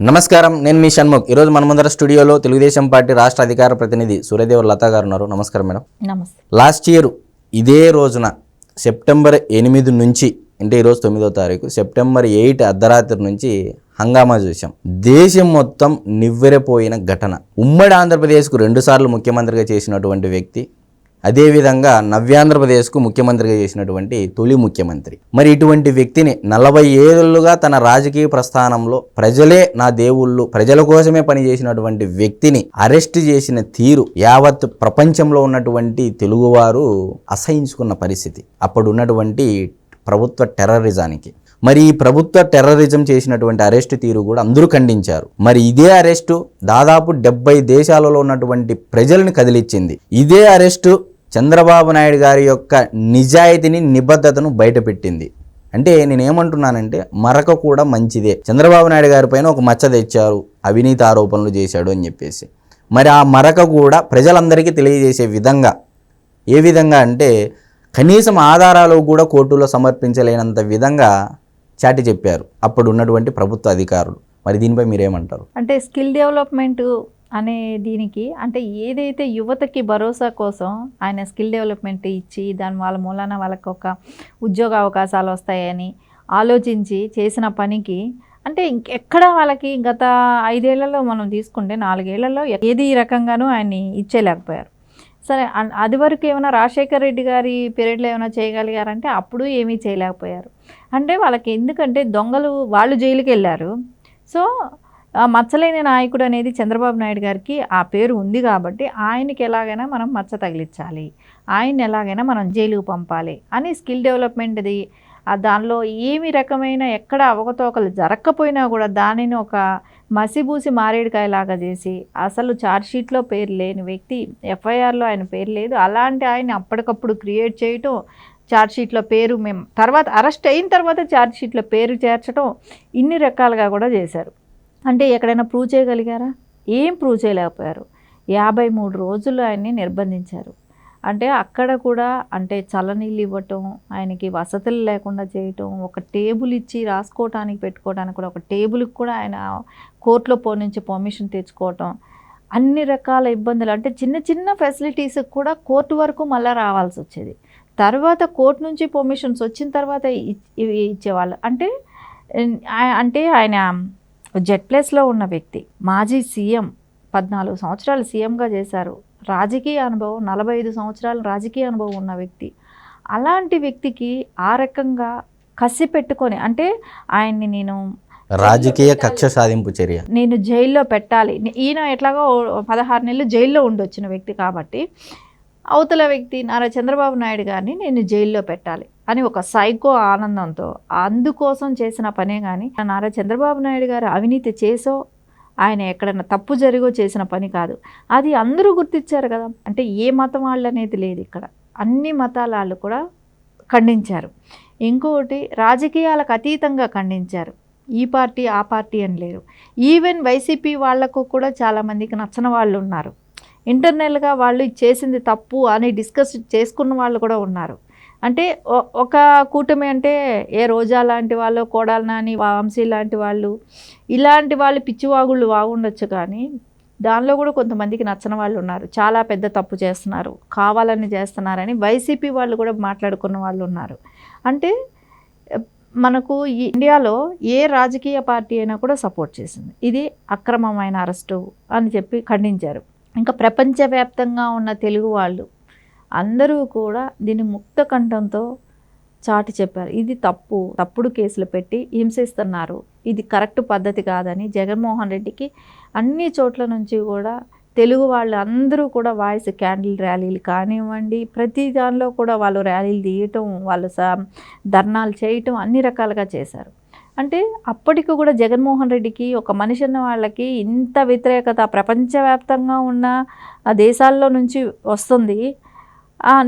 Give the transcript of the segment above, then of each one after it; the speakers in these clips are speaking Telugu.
నమస్కారం నేను మీ షణ్ముఖ్. ఈరోజు మన ముందర స్టూడియోలో తెలుగుదేశం పార్టీ రాష్ట్ర అధికార ప్రతినిధి సూర్యదేవ్ లతా గారు ఉన్నారు. నమస్కారం మేడం. నమస్తే. లాస్ట్ ఇయర్ ఇదే రోజున సెప్టెంబర్ ఎనిమిది నుంచి అంటే ఈరోజు తొమ్మిదో తారీఖు సెప్టెంబర్ ఎయిట్ అర్ధరాత్రి నుంచి హంగామా చూసాం దేశం మొత్తం నివ్వెరపోయిన ఘటన. ఉమ్మడి ఆంధ్రప్రదేశ్కు రెండుసార్లు ముఖ్యమంత్రిగా చేసినటువంటి వ్యక్తి అదేవిధంగా నవ్యాంధ్రప్రదేశ్కు ముఖ్యమంత్రిగా చేసినటువంటి తొలి ముఖ్యమంత్రి. మరి ఇటువంటి వ్యక్తిని నలభై ఏళ్ళుగా తన రాజకీయ ప్రస్థానంలో ప్రజలే నా దేవుళ్ళు ప్రజల కోసమే పనిచేసినటువంటి వ్యక్తిని అరెస్ట్ చేసిన తీరు యావత్ ప్రపంచంలో ఉన్నటువంటి తెలుగువారు అసహించుకున్న పరిస్థితి. అప్పుడు ఉన్నటువంటి ప్రభుత్వ టెర్రరిజానికి. మరి ఈ ప్రభుత్వ టెర్రరిజం చేసినటువంటి అరెస్ట్ తీరు కూడా అందరూ ఖండించారు. మరి ఇదే అరెస్టు దాదాపు డెబ్బై దేశాలలో ఉన్నటువంటి ప్రజలను కదిలిచ్చింది. ఇదే అరెస్టు చంద్రబాబు నాయుడు గారి యొక్క నిజాయితీని నిబద్ధతను బయటపెట్టింది. అంటే నేనేమంటున్నానంటే మరక కూడా మంచిదే. చంద్రబాబు నాయుడు గారి పైన ఒక మచ్చ తెచ్చారు అవినీతి ఆరోపణలు చేశాడు అని చెప్పేసి. మరి ఆ మరక కూడా ప్రజలందరికీ తెలియజేసే విధంగా ఏ విధంగా అంటే కనీసం ఆధారాలు కూడా కోర్టులో సమర్పించలేనంత విధంగా చాటి చెప్పారు. అప్పుడు ఉన్నటువంటి ప్రభుత్వ అధికారులు. మరి దీనిపై మీరేమంటారు? అంటే స్కిల్ డెవలప్మెంట్ అనే దీనికి అంటే ఏదైతే యువతకి భరోసా కోసం ఆయన స్కిల్ డెవలప్మెంట్ ఇచ్చి దాని వాళ్ళ మూలాన వాళ్ళకి ఒక ఉద్యోగ అవకాశాలు వస్తాయని ఆలోచించి చేసిన పనికి అంటే ఇంకెక్కడ వాళ్ళకి గత ఐదేళ్ళలో మనం తీసుకుంటే నాలుగేళ్ళలో ఏది ఈ రకంగానూ ఆయన్ని ఇచ్చేయలేకపోయారు. సరే అది వరకు ఏమైనా రాజశేఖర్ రెడ్డి గారి పీరియడ్లో ఏమైనా చేయగలిగారంటే అప్పుడు ఏమీ చేయలేకపోయారు. అంటే వాళ్ళకి ఎందుకంటే దొంగలు వాళ్ళు జైలుకి వెళ్ళారు సో మచ్చలేని నాయకుడు అనేది చంద్రబాబు నాయుడు గారికి ఆ పేరు ఉంది కాబట్టి ఆయనకి ఎలాగైనా మనం మచ్చ తగిలించాలి. ఆయన్ని ఎలాగైనా మనం జైలుకు పంపాలి అని స్కిల్ డెవలప్మెంట్ది దానిలో ఏమి రకమైన ఎక్కడ అవకతవకలు జరగకపోయినా కూడా దానిని ఒక మసిబూసి మారేడుకాయలాగా చేసి అసలు ఛార్జ్షీట్లో పేరు లేని వ్యక్తి ఎఫ్ఐఆర్లో ఆయన పేరు లేదు. అలాంటి ఆయన అప్పటికప్పుడు క్రియేట్ చేయటం ఛార్జ్షీట్లో పేరు మేము తర్వాత అరెస్ట్ అయిన తర్వాత ఛార్జ్షీట్లో పేరు చేర్చడం ఇన్ని రకాలుగా కూడా చేశారు. అంటే ఎక్కడైనా ప్రూవ్ చేయగలిగారా? ఏం ప్రూవ్ చేయలేకపోయారు. యాభై మూడు రోజులు ఆయన్ని నిర్బంధించారు. అంటే అక్కడ కూడా అంటే చల్లనీళ్ళు ఇవ్వటం ఆయనకి వసతులు లేకుండా చేయటం ఒక టేబుల్ ఇచ్చి రాసుకోవటానికి పెట్టుకోవడానికి కూడా ఒక టేబుల్కి కూడా ఆయన కోర్టులో పో నుంచి పర్మిషన్ తెచ్చుకోవటం అన్ని రకాల ఇబ్బందులు. అంటే చిన్న చిన్న ఫెసిలిటీస్కి కూడా కోర్టు వరకు మళ్ళీ రావాల్సి వచ్చేది. తర్వాత కోర్టు నుంచి పర్మిషన్స్ వచ్చిన తర్వాత ఇవి ఇచ్చేవాళ్ళు. అంటే అంటే ఆయన జెడ్ ప్లేస్లో ఉన్న వ్యక్తి మాజీ సీఎం పద్నాలుగు సంవత్సరాలు సీఎంగా చేశారు. రాజకీయ అనుభవం నలభై ఐదు సంవత్సరాలు రాజకీయ అనుభవం ఉన్న వ్యక్తి. అలాంటి వ్యక్తికి ఆ రకంగా కసి పెట్టుకొని అంటే ఆయన్ని నేను రాజకీయ కక్ష సాధింపు చర్య. నేను జైల్లో పెట్టాలి. ఈయన ఎట్లాగో పదహారు నెలలు జైల్లో ఉండొచ్చిన వ్యక్తి కాబట్టి అవతల వ్యక్తి నారా చంద్రబాబు నాయుడు గారిని నేను జైల్లో పెట్టాలి. అని ఒక సైకో ఆనందంతో అందుకోసం చేసిన పనే కానీ నారా చంద్రబాబు నాయుడు గారు అవినీతి చేసో ఆయన ఎక్కడన్నా తప్పు జరిగో చేసిన పని కాదు. అది అందరూ గుర్తించారు కదా. అంటే ఏ మతం వాళ్ళు అనేది లేదు ఇక్కడ. అన్ని మతాల వాళ్ళు కూడా ఖండించారు. ఇంకొకటి రాజకీయాలకు అతీతంగా ఖండించారు. ఈ పార్టీ ఆ పార్టీ అని లేరు. ఈవెన్ వైసీపీ వాళ్ళకు కూడా చాలామందికి నచ్చిన వాళ్ళు ఉన్నారు. ఇంటర్నల్గా వాళ్ళు చేసింది తప్పు అని డిస్కస్ చేసుకున్న వాళ్ళు కూడా ఉన్నారు. అంటే ఒక కూటమి అంటే ఏ రోజా లాంటి వాళ్ళు కోడాల నాని వంశీ లాంటి వాళ్ళు ఇలాంటి వాళ్ళు పిచ్చివాగుళ్ళు వాగుండొచ్చు కానీ దానిలో కూడా కొంతమందికి నచ్చని వాళ్ళు ఉన్నారు. చాలా పెద్ద తప్పు చేస్తున్నారు. కావాలని చేస్తున్నారని వైసీపీ వాళ్ళు కూడా మాట్లాడుకున్న వాళ్ళు ఉన్నారు. అంటే మనకు ఈ ఇండియాలో ఏ రాజకీయ పార్టీ అయినా కూడా సపోర్ట్ చేసింది. ఇది అక్రమమైన అరెస్టు అని చెప్పి ఖండించారు. ఇంకా ప్రపంచవ్యాప్తంగా ఉన్న తెలుగు వాళ్ళు అందరూ కూడా దీన్ని ముక్త కంఠంతో చాటి చెప్పారు. ఇది తప్పు. తప్పుడు కేసులు పెట్టి హింసిస్తున్నారు. ఇది కరెక్ట్ పద్ధతి కాదని జగన్మోహన్ రెడ్డికి అన్ని చోట్ల నుంచి కూడా తెలుగు వాళ్ళు అందరూ కూడా వాయిస్ క్యాండిల్ ర్యాలీలు కానివ్వండి ప్రతి దానిలో కూడా వాళ్ళు ర్యాలీలు తీయటం వాళ్ళు స ధర్నాలు చేయటం అన్ని రకాలుగా చేశారు. అంటే అప్పటికి కూడా జగన్మోహన్ రెడ్డికి ఒక మనిషి అన్న వాళ్ళకి ఇంత వ్యతిరేకత ప్రపంచవ్యాప్తంగా ఉన్న ఆ దేశాల్లో నుంచి వస్తుంది.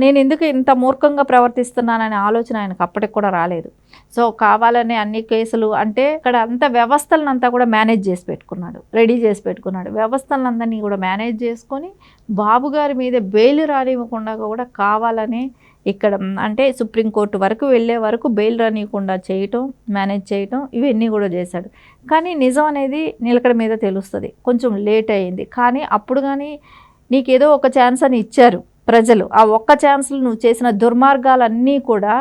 నేను ఎందుకు ఇంత మూర్ఖంగా ప్రవర్తిస్తున్నాననే ఆలోచన ఆయనకు అప్పటికి కూడా రాలేదు. సో కావాలనే అన్ని కేసులు అంటే ఇక్కడ అంత వ్యవస్థలను అంతా కూడా మేనేజ్ చేసి పెట్టుకున్నాడు రెడీ చేసి పెట్టుకున్నాడు. వ్యవస్థలందరినీ కూడా మేనేజ్ చేసుకొని బాబు గారి మీద బెయిల్ రానివ్వకుండా కూడా కావాలని ఇక్కడ అంటే సుప్రీంకోర్టు వరకు వెళ్ళే వరకు బెయిల్ రానియకుండా చేయటం మేనేజ్ చేయటం ఇవన్నీ కూడా చేశాడు. కానీ నిజం అనేది నిలకడ మీద తెలుస్తుంది. కొంచెం లేట్ అయింది కానీ అప్పుడు కానీ నీకేదో ఒక ఛాన్స్ అని ఇచ్చారు. ప్రజలు ఆ ఒక్క ఛాన్స్లో నువ్వు చేసిన దుర్మార్గాలన్నీ కూడా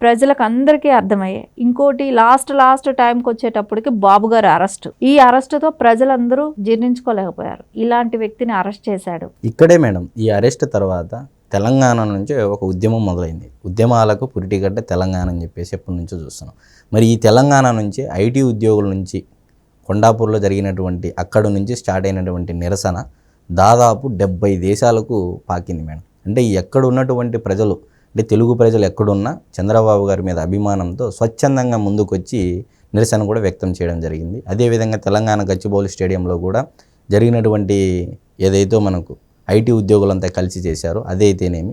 ప్రజలకు అందరికీ అర్థమయ్యాయి. ఇంకోటి లాస్ట్ లాస్ట్ టైంకి వచ్చేటప్పటికి బాబు గారు అరెస్ట్. ఈ అరెస్టుతో ప్రజలందరూ జీర్ణించుకోలేకపోయారు. ఇలాంటి వ్యక్తిని అరెస్ట్ చేశాడు. ఇక్కడే మేడం ఈ అరెస్ట్ తర్వాత తెలంగాణ నుంచి ఒక ఉద్యమం మొదలైంది. ఉద్యమాలకు పురిటిగడ్డ తెలంగాణ అని చెప్పేసి ఎప్పటి నుంచో చూస్తున్నాం. మరి ఈ తెలంగాణ నుంచి ఐటీ ఉద్యోగుల నుంచి కొండాపూర్లో జరిగినటువంటి అక్కడ నుంచి స్టార్ట్ అయినటువంటి నిరసన దాదాపు డెబ్బై దేశాలకు పాకింది మేడం. అంటే ఎక్కడ ఉన్నటువంటి ప్రజలు అంటే తెలుగు ప్రజలు ఎక్కడున్నా చంద్రబాబు గారి మీద అభిమానంతో స్వచ్ఛందంగా ముందుకొచ్చి నిరసన కూడా వ్యక్తం చేయడం జరిగింది. అదేవిధంగా తెలంగాణ గచ్చిబౌలి స్టేడియంలో కూడా జరిగినటువంటి ఏదైతే మనకు ఐటీ ఉద్యోగులంతా కలిసి చేశారో అదైతేనేమి.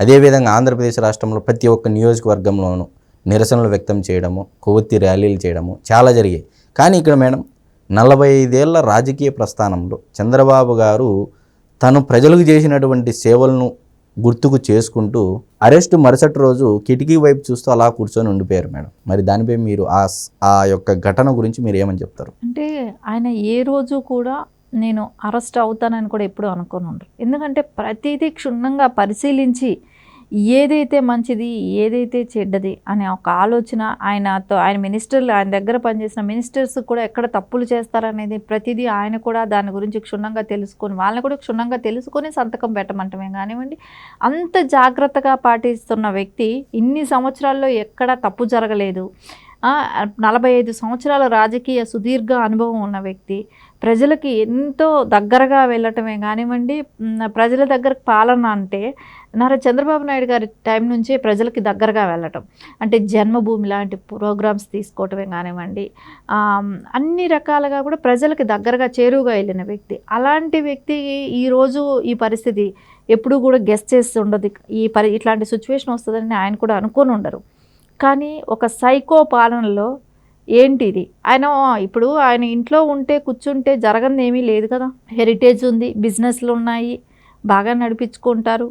అదేవిధంగా ఆంధ్రప్రదేశ్ రాష్ట్రంలో ప్రతి ఒక్క నియోజకవర్గంలోనూ నిరసనలు వ్యక్తం చేయడము కొవ్వొత్తి ర్యాలీలు చేయడము చాలా జరిగాయి. కానీ ఇక్కడ మేడం నలభై ఐదేళ్ళ రాజకీయ ప్రస్థానంలో చంద్రబాబు గారు తను ప్రజలకు చేసినటువంటి సేవలను గుర్తుకు చేసుకుంటూ అరెస్ట్ మరుసటి రోజు కిటికీ వైపు చూస్తూ అలా కూర్చొని ఉండిపోయారు మేడం. మరి దానిపై మీరు ఆ ఆ యొక్క ఘటన గురించి మీరు ఏమని చెప్తారు? అంటే ఆయన ఏ రోజు కూడా నేను అరెస్ట్ అవుతానని కూడా ఎప్పుడూ అనుకోను ఎందుకంటే ప్రతిదీ క్షుణ్ణంగా పరిశీలించి ఏదైతే మంచిది ఏదైతే చెడ్డది అనే ఒక ఆలోచన ఆయనతో ఆయన మినిస్టర్లు ఆయన దగ్గర పనిచేసిన మినిస్టర్స్ కూడా ఎక్కడ తప్పులు చేస్తారనేది ప్రతిదీ ఆయన కూడా దాని గురించి క్షుణ్ణంగా తెలుసుకొని వాళ్ళని కూడా క్షుణ్ణంగా తెలుసుకొని సంతకం పెట్టమంటమే. కానివ్వండి అంత జాగ్రత్తగా పాటిస్తున్న వ్యక్తి ఇన్ని సంవత్సరాల్లో ఎక్కడ తప్పు జరగలేదు. నలభై ఐదు సంవత్సరాల రాజకీయ సుదీర్ఘ అనుభవం ఉన్న వ్యక్తి ప్రజలకి ఎంతో దగ్గరగా వెళ్ళటమే. కానివ్వండి ప్రజల దగ్గర పాలన అంటే నారా చంద్రబాబు నాయుడు గారి టైం నుంచే ప్రజలకి దగ్గరగా వెళ్ళటం. అంటే జన్మభూమి లాంటి ప్రోగ్రామ్స్ తీసుకోవటమే కానివ్వండి అన్ని రకాలుగా కూడా ప్రజలకి దగ్గరగా చేరువుగా వెళ్ళిన వ్యక్తి. అలాంటి వ్యక్తి ఈరోజు ఈ పరిస్థితి ఎప్పుడూ కూడా గెస్ట్ చేసి ఉండదు. ఈ పరి ఇట్లాంటి సిచ్యువేషన్ వస్తుందని ఆయన కూడా అనుకొని ఉండరు. కానీ ఒక సైకో పాలనలో ఏంటిది ఆయన ఇప్పుడు ఆయన ఇంట్లో ఉంటే కూర్చుంటే జరగనిది ఏమీ లేదు కదా. హెరిటేజ్ ఉంది బిజినెస్లు ఉన్నాయి బాగా నడిపించుకుంటారు.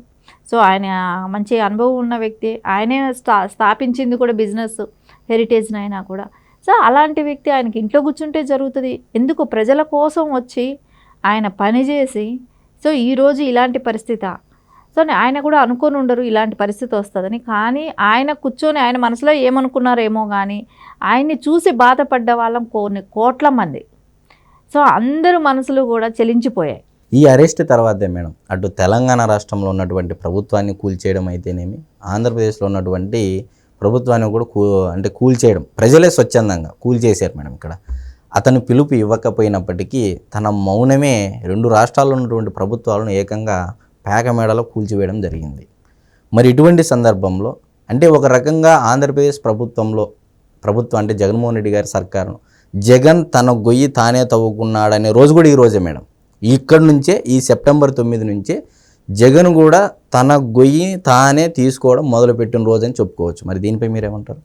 సో ఆయన మంచి అనుభవం ఉన్న వ్యక్తి. ఆయనే స్థా స్థాపించింది కూడా బిజినెస్ హెరిటేజ్ని అయినా కూడా. సో అలాంటి వ్యక్తి ఆయనకి ఇంట్లో కూర్చుంటే జరుగుతుంది. ఎందుకు? ప్రజల కోసం వచ్చి ఆయన పనిచేసి సో ఈరోజు ఇలాంటి పరిస్థితి. సో ఆయన కూడా అనుకొని ఉండరు ఇలాంటి పరిస్థితి వస్తుందని. కానీ ఆయన కూర్చొని ఆయన మనసులో ఏమనుకున్నారేమో కానీ ఆయన్ని చూసి బాధపడ్డ వాళ్ళం కొన్ని కోట్ల మంది. సో అందరు మనసులు కూడా చెలించిపోయాయి. ఈ అరెస్ట్ తర్వాతే మేడం. అటు తెలంగాణ రాష్ట్రంలో ఉన్నటువంటి ప్రభుత్వాన్ని కూల్చేయడం అయితేనేమి ఆంధ్రప్రదేశ్లో ఉన్నటువంటి ప్రభుత్వాన్ని కూడా కూ అంటే కూల్చేయడం ప్రజలే స్వచ్ఛందంగా కూల్చేశారు మేడం ఇక్కడ. అతను పిలుపు ఇవ్వకపోయినప్పటికీ తన మౌనమే రెండు రాష్ట్రాల్లో ఉన్నటువంటి ప్రభుత్వాలను ఏకంగా పేక మేడలో కూల్చివేయడం జరిగింది. మరి ఇటువంటి సందర్భంలో అంటే ఒక రకంగా ఆంధ్రప్రదేశ్ ప్రభుత్వంలో ప్రభుత్వం అంటే జగన్మోహన్ రెడ్డి గారి సర్కారును జగన్ తన గొయ్యి తానే తవ్వుకున్నాడనే రోజు కూడా ఈ రోజే మేడం. ఇక్కడ నుంచే ఈ సెప్టెంబర్ తొమ్మిది నుంచే జగన్ కూడా తన గొయ్యి తానే తీసుకోవడం మొదలుపెట్టిన రోజు అని చెప్పుకోవచ్చు. మరి దీనిపై మీరేమంటారు?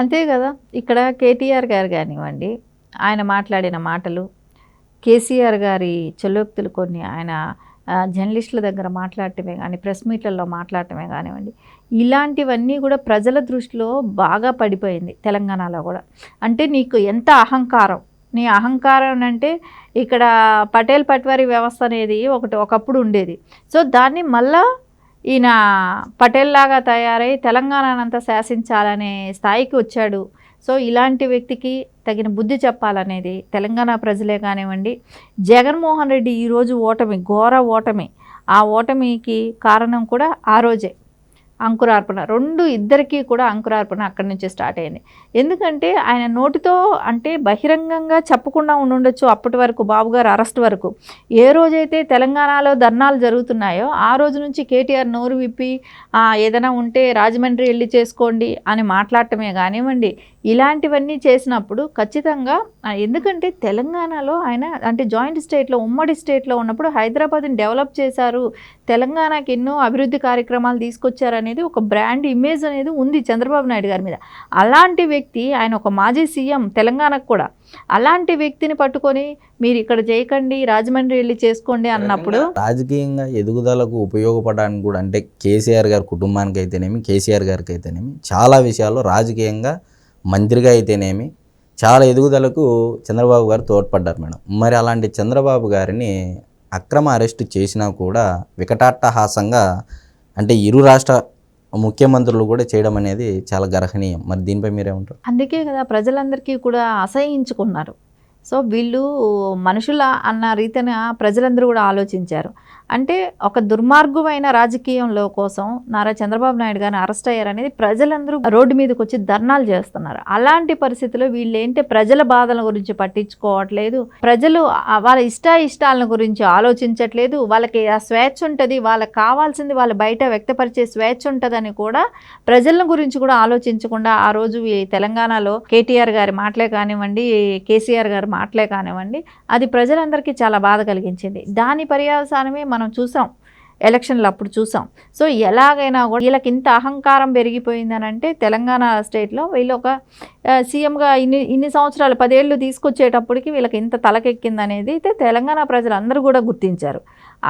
అంతే కదా. ఇక్కడ కేటీఆర్ గారు కానివ్వండి ఆయన మాట్లాడిన మాటలు కేసీఆర్ గారి చెలోక్తులు కొన్ని ఆయన జర్నలిస్టుల దగ్గర మాట్లాడటమే కానీ ప్రెస్ మీట్లలో మాట్లాడటమే కానివ్వండి ఇలాంటివన్నీ కూడా ప్రజల దృష్టిలో బాగా పడిపోయింది తెలంగాణలో కూడా. అంటే నీకు ఎంత అహంకారం నీ అహంకారం అంటే ఇక్కడ పటేల్ పట్వారీ వ్యవస్థ అనేది ఒకటి ఒకప్పుడు ఉండేది. సో దాన్ని మళ్ళా ఈయన పటేల్ లాగా తయారై తెలంగాణనంతా శాసించాలనే స్థాయికి వచ్చాడు. సో ఇలాంటి వ్యక్తికి తగిన బుద్ధి చెప్పాలనేది తెలంగాణ ప్రజలే కానివ్వండి జగన్మోహన్ రెడ్డి ఈరోజు ఓటమి ఘోర ఓటమి. ఆ ఓటమికి కారణం కూడా ఆ రోజే. అంకురార్పణ. రెండు ఇద్దరికీ కూడా అంకురార్పణ అక్కడి నుంచి స్టార్ట్ అయింది. ఎందుకంటే ఆయన నోటితో అంటే బహిరంగంగా చెప్పకుండా ఉండుండొచ్చు అప్పటి వరకు బాబు గారు అరెస్ట్ వరకు. ఏ రోజైతే తెలంగాణలో ధర్నాలు జరుగుతున్నాయో ఆ రోజు నుంచి కేటీఆర్ నోరు విప్పి ఏదైనా ఉంటే రాజమండ్రి వెళ్ళి చేసుకోండి అని మాట్లాడటమే కానివ్వండి. ఇలాంటివన్నీ చేసినప్పుడు ఖచ్చితంగా ఎందుకంటే తెలంగాణలో ఆయన అంటే జాయింట్ స్టేట్లో ఉమ్మడి స్టేట్లో ఉన్నప్పుడు హైదరాబాద్ని డెవలప్ చేశారు. తెలంగాణకి ఎన్నో అభివృద్ధి కార్యక్రమాలు తీసుకొచ్చారనేది అనేది ఒక బ్రాండ్ ఇమేజ్ అనేది ఉంది చంద్రబాబు నాయుడు గారి మీద. అలాంటి వ్యక్తి ఆయన ఒక మాజీ సీఎం తెలంగాణకు కూడా. అలాంటి వ్యక్తిని పట్టుకొని మీరు ఇక్కడ చేయకండి రాజమండ్రి వెళ్ళి చేసుకోండి అన్నప్పుడు రాజకీయంగా ఎదుగుదలకు ఉపయోగపడడానికి కూడా అంటే కేసీఆర్ గారి కుటుంబానికి అయితేనేమి కేసీఆర్ గారికి అయితేనేమి చాలా విషయాల్లో రాజకీయంగా మంత్రిగా అయితేనేమి చాలా ఎదుగుదలకు చంద్రబాబు గారు తోడ్పడ్డారు మేడం. మరి అలాంటి చంద్రబాబు గారిని అక్రమ అరెస్ట్ చేసినా కూడా వికటాట్టహాసంగా అంటే ఇరు రాష్ట్ర ముఖ్యమంత్రులు కూడా చేయడం అనేది చాలా గర్హనీయం. మరి దీనిపై మీరేమంటారు? అందుకే కదా ప్రజలందరికీ కూడా అసహించుకున్నారు. సో వీళ్ళు మనుషుల అన్న రీతిన ప్రజలందరూ కూడా ఆలోచించారు. అంటే ఒక దుర్మార్గమైన రాజకీయంలో కోసం నారా చంద్రబాబు నాయుడు గారిని అరెస్ట్ అయ్యారనేది ప్రజలందరూ రోడ్డు మీదకి వచ్చి ధర్నాలు చేస్తున్నారు. అలాంటి పరిస్థితుల్లో వీళ్ళు ఏంటి ప్రజల బాధల గురించి పట్టించుకోవట్లేదు? ప్రజలు వాళ్ళ ఇష్ట ఇష్టాలను గురించి ఆలోచించట్లేదు. వాళ్ళకి ఆ స్వేచ్ఛ ఉంటుంది. వాళ్ళకి కావాల్సింది వాళ్ళు బయట వ్యక్తపరిచే స్వేచ్ఛ ఉంటుందని కూడా ప్రజల గురించి కూడా ఆలోచించకుండా ఆ రోజు ఈ తెలంగాణలో కేటీఆర్ గారి మాటలే కానివ్వండి కేసీఆర్ గారి మాటలే కానివ్వండి అది ప్రజలందరికీ చాలా బాధ కలిగించింది. దాని పర్యవసానమే మనం చూసాం. ఎలక్షన్లు అప్పుడు చూసాం. సో ఎలాగైనా కూడా వీళ్ళకి ఇంత అహంకారం పెరిగిపోయిందని అంటే తెలంగాణ స్టేట్లో వీళ్ళు ఒక సీఎంగా ఇన్ని ఇన్ని సంవత్సరాలు పదేళ్ళు తీసుకొచ్చేటప్పటికి వీళ్ళకి ఇంత తలకెక్కిందనేది అయితే తెలంగాణ ప్రజలందరూ కూడా గుర్తించారు.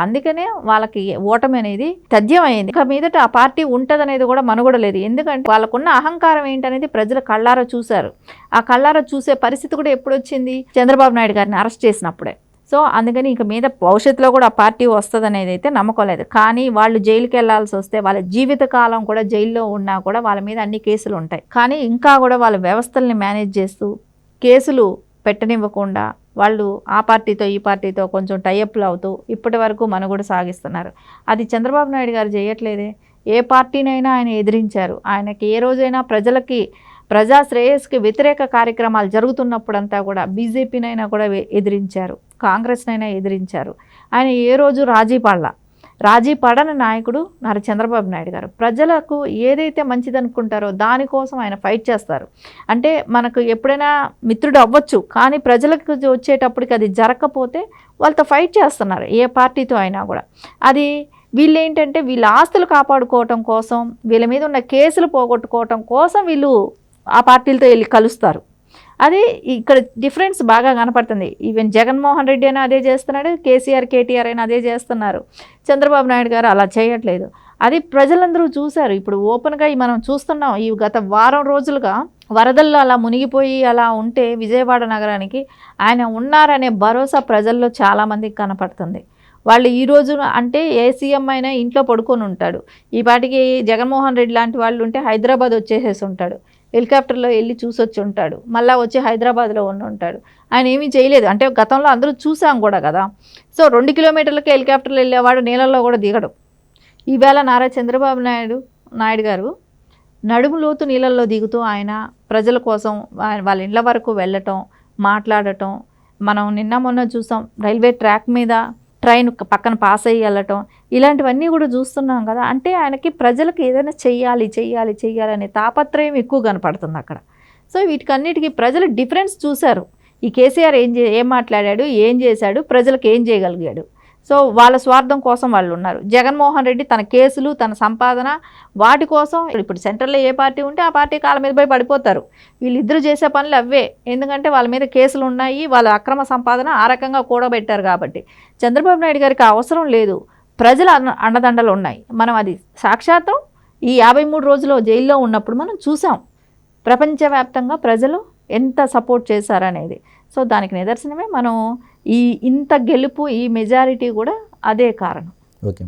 అందుకనే వాళ్ళకి ఓటమి అనేది తథ్యమైంది. ఇక మీదట ఆ పార్టీ ఉంటుందనేది కూడా మనుగడ లేదు. ఎందుకంటే వాళ్ళకున్న అహంకారం ఏంటనేది ప్రజలు కళ్ళారా చూశారు. ఆ కళ్ళారా చూసే పరిస్థితి కూడా ఎప్పుడు వచ్చింది చంద్రబాబు నాయుడు గారిని అరెస్ట్ చేసినప్పుడే. సో అందుకని ఇక మీద భవిష్యత్తులో కూడా ఆ పార్టీ వస్తుంది అనేది అయితే నమ్మకోలేదు కానీ వాళ్ళు జైలుకి వెళ్ళాల్సి వస్తే వాళ్ళ జీవితకాలం కూడా జైల్లో ఉన్నా కూడా వాళ్ళ మీద అన్ని కేసులు ఉంటాయి. కానీ ఇంకా కూడా వాళ్ళ వ్యవస్థల్ని మేనేజ్ చేస్తూ కేసులు పెట్టనివ్వకుండా వాళ్ళు ఆ పార్టీతో ఈ పార్టీతో కొంచెం టైఅప్లు అవుతూ ఇప్పటి వరకు మనుగడ సాగిస్తున్నారు. అది చంద్రబాబు నాయుడు గారు చేయట్లేదే. ఏ పార్టీనైనా ఆయన ఎదిరించారు. ఆయనకి ఏ రోజైనా ప్రజలకి ప్రజా శ్రేయస్కి వ్యతిరేక కార్యక్రమాలు జరుగుతున్నప్పుడంతా కూడా బీజేపీనైనా కూడా ఎదిరించారు. కాంగ్రెస్నైనా ఎదిరించారు. ఆయన ఏ రోజు రాజీ పడలా. రాజీ పడని నాయకుడు నారా చంద్రబాబు నాయుడు గారు. ప్రజలకు ఏదైతే మంచిదనుకుంటారో దానికోసం ఆయన ఫైట్ చేస్తారు. అంటే మనకు ఎప్పుడైనా మిత్రుడు అవ్వచ్చు కానీ ప్రజలకు వచ్చేటప్పటికి అది జరగకపోతే వాళ్ళతో ఫైట్ చేస్తున్నారు ఏ పార్టీతో అయినా కూడా. అది వీళ్ళు ఏంటంటే వీళ్ళ ఆస్తులు కాపాడుకోవటం కోసం వీళ్ళ మీద ఉన్న కేసులు పోగొట్టుకోవటం కోసం వీళ్ళు ఆ పార్టీలతో వెళ్ళి కలుస్తారు. అది ఇక్కడ డిఫరెన్స్ బాగా కనపడుతుంది. ఈవెన్ జగన్మోహన్ రెడ్డి అయినా అదే చేస్తున్నాడు కేసీఆర్ కేటీఆర్ అయినా అదే చేస్తున్నారు. చంద్రబాబు నాయుడు గారు అలా చేయట్లేదు. అది ప్రజలందరూ చూశారు. ఇప్పుడు ఓపెన్గా మనం చూస్తున్నాం ఈ గత వారం రోజులుగా వరదల్లో అలా మునిగిపోయి అలా ఉంటే విజయవాడ నగరానికి ఆయన ఉన్నారనే భరోసా ప్రజల్లో చాలామందికి కనపడుతుంది. వాళ్ళు ఈ రోజున అంటే ఏ సీఎం అయినా ఇంట్లో పడుకొని ఉంటాడు. ఈ పాటికి జగన్మోహన్ రెడ్డి లాంటి వాళ్ళు ఉంటే హైదరాబాద్ వచ్చేసేసి ఉంటాడు. హెలికాప్టర్లో వెళ్ళి చూసొచ్చి ఉంటాడు. మళ్ళీ వచ్చి హైదరాబాద్లో ఉండి ఉంటాడు. ఆయన ఏమీ చేయలేదు. అంటే గతంలో అందరూ చూసాం కూడా కదా. సో రెండు కిలోమీటర్లకి హెలికాప్టర్లు వెళ్ళేవాడు నీళ్ళల్లో కూడా దిగడు. ఈవేళ నారా చంద్రబాబు నాయుడు నాయుడు గారు నడుము లోతు నీళ్ళల్లో దిగుతూ ఆయన ప్రజల కోసం వా- వాళ్ళ ఇళ్ళ వరకు వెళ్ళటం మాట్లాడటం మనం నిన్న మొన్న చూసాం రైల్వే ట్రాక్ మీద ట్రైన్ పక్కన పాస్ అయ్యి వెళ్ళటం ఇలాంటివన్నీ కూడా చూస్తున్నాం కదా. అంటే ఆయనకి ప్రజలకు ఏదైనా చెయ్యాలి చెయ్యాలి చెయ్యాలి అనే తాపత్రయం ఎక్కువ కనపడుతుంది అక్కడ. సో వీటికన్నిటికీ ప్రజలు డిఫరెన్స్ చూశారు. ఈ కేసీఆర్ ఏం చే ఏం మాట్లాడాడు ఏం చేశాడు ప్రజలకు ఏం చేయగలిగాడు. సో వాళ్ళ స్వార్థం కోసం వాళ్ళు ఉన్నారు. జగన్మోహన్ రెడ్డి తన కేసులు తన సంపాదన వాటి కోసం ఇప్పుడు సెంట్రల్లో ఏ పార్టీ ఉంటే ఆ పార్టీ కాళ్ళ మీద పోయి పడిపోతారు. వీళ్ళిద్దరూ చేసే పనులు అవే. ఎందుకంటే వాళ్ళ మీద కేసులు ఉన్నాయి వాళ్ళ అక్రమ సంపాదన ఆ రకంగా కూడబెట్టారు కాబట్టి. చంద్రబాబు నాయుడు గారికి అవసరం లేదు. ప్రజల అన్న అండదండలు ఉన్నాయి. మనం అది సాక్షాత్తం ఈ యాభై మూడు రోజులు జైల్లో ఉన్నప్పుడు మనం చూసాం. ప్రపంచవ్యాప్తంగా ప్రజలు ఎంత సపోర్ట్ చేశారనేది. సో దానికి నిదర్శనమే మనం ఈ ఇంత గెలుపు ఈ మెజారిటీ కూడా అదే కారణం. ఓకే.